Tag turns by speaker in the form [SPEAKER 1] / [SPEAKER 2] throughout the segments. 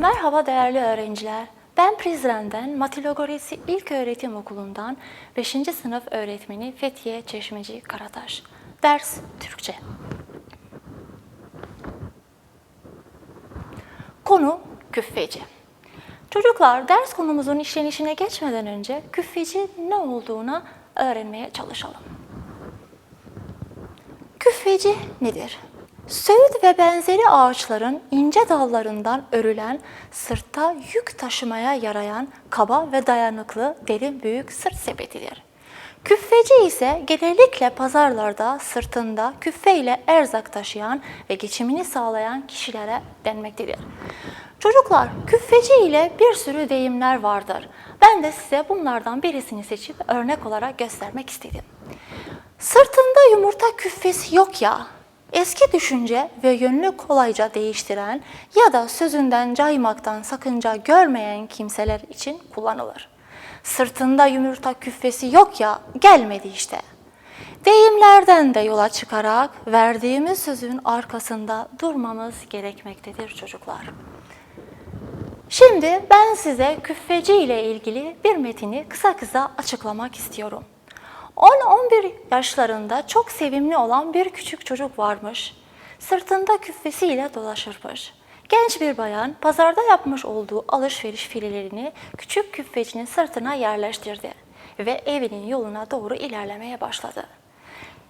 [SPEAKER 1] Merhaba değerli öğrenciler. Ben Prizren'den Matilogoresi İlk Öğretim Okulu'ndan 5. sınıf öğretmeni Fethiye Çeşmeci Karataş. Ders Türkçe. Konu küffeci. Çocuklar ders konumuzun işlenişine geçmeden önce küffeci ne olduğunu öğrenmeye çalışalım. Küffeci nedir? Söğüt ve benzeri ağaçların ince dallarından örülen, sırtta yük taşımaya yarayan kaba ve dayanıklı derin büyük sırt sepetidir. Küffeci ise genellikle pazarlarda sırtında küffe ile erzak taşıyan ve geçimini sağlayan kişilere denmektedir. Çocuklar, küffeci ile bir sürü deyimler vardır. Ben de size bunlardan birisini seçip örnek olarak göstermek istedim. Sırtında yumurta küffesi yok ya. Eski düşünce ve yönünü kolayca değiştiren ya da sözünden caymaktan sakınca görmeyen kimseler için kullanılır. Sırtında yumurta küffesi yok ya gelmedi işte. Deyimlerden de yola çıkarak verdiğimiz sözün arkasında durmamız gerekmektedir çocuklar. Şimdi ben size küffeci ile ilgili bir metini kısa kısa açıklamak istiyorum. 10-11 yaşlarında çok sevimli olan bir küçük çocuk varmış. Sırtında küffesiyle dolaşırmış. Genç bir bayan pazarda yapmış olduğu alışveriş filelerini küçük küffecinin sırtına yerleştirdi ve evinin yoluna doğru ilerlemeye başladı.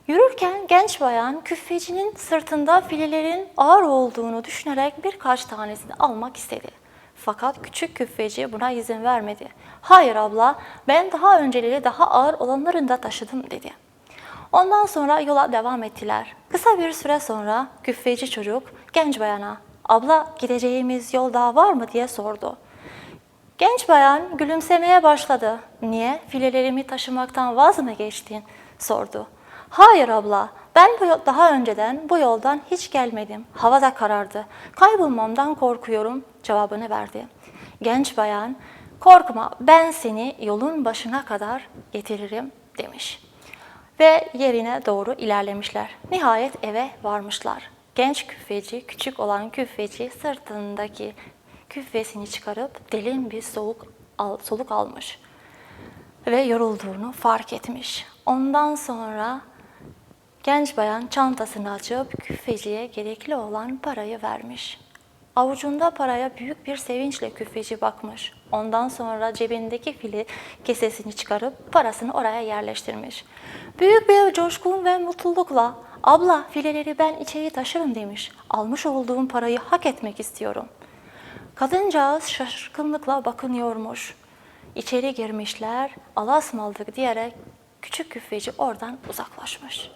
[SPEAKER 1] Yürürken genç bayan küffecinin sırtında filelerin ağır olduğunu düşünerek birkaç tanesini almak istedi. Fakat küçük küffeci buna izin vermedi. Hayır abla, ben daha önceleri daha ağır olanlarını da taşıdım dedi. Ondan sonra yola devam ettiler. Kısa bir süre sonra küffeci çocuk genç bayana, abla gideceğimiz yol daha var mı diye sordu. Genç bayan gülümsemeye başladı. Niye? Filelerimi taşımaktan vaz mı geçtin? sordu. Hayır abla, ben bu yol- daha önceden bu yoldan hiç gelmedim. Hava da karardı. Kaybolmamdan korkuyorum cevabını verdi. Genç bayan, korkma ben seni yolun başına kadar getiririm demiş. Ve yerine doğru ilerlemişler. Nihayet eve varmışlar. Genç küffeci, küçük olan küffeci sırtındaki küffesini çıkarıp derin bir soğuk al- soluk almış ve yorulduğunu fark etmiş. Ondan sonra genç bayan çantasını açıp küffeciye gerekli olan parayı vermiş. Avucunda paraya büyük bir sevinçle küffeci bakmış. Ondan sonra cebindeki fili kesesini çıkarıp parasını oraya yerleştirmiş. Büyük bir coşkun ve mutlulukla abla fileleri ben içeri taşırım demiş. Almış olduğum parayı hak etmek istiyorum. Kadıncağız şaşkınlıkla bakınıyormuş. İçeri girmişler, alasmaldık diyerek küçük küffeci oradan uzaklaşmış.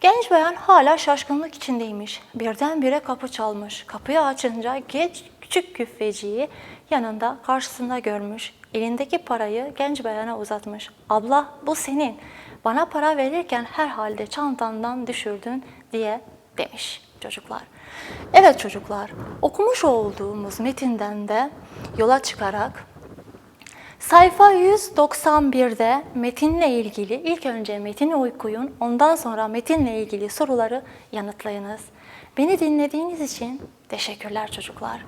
[SPEAKER 1] Genç bayan hala şaşkınlık içindeymiş. Birdenbire kapı çalmış. Kapıyı açınca genç küçük küffeciyi yanında karşısında görmüş. Elindeki parayı genç bayana uzatmış. Abla bu senin. Bana para verirken herhalde çantandan düşürdün diye demiş çocuklar. Evet çocuklar, okumuş olduğumuz metinden de yola çıkarak Sayfa 191'de metinle ilgili ilk önce metini okuyun, ondan sonra metinle ilgili soruları yanıtlayınız. Beni dinlediğiniz için teşekkürler çocuklar.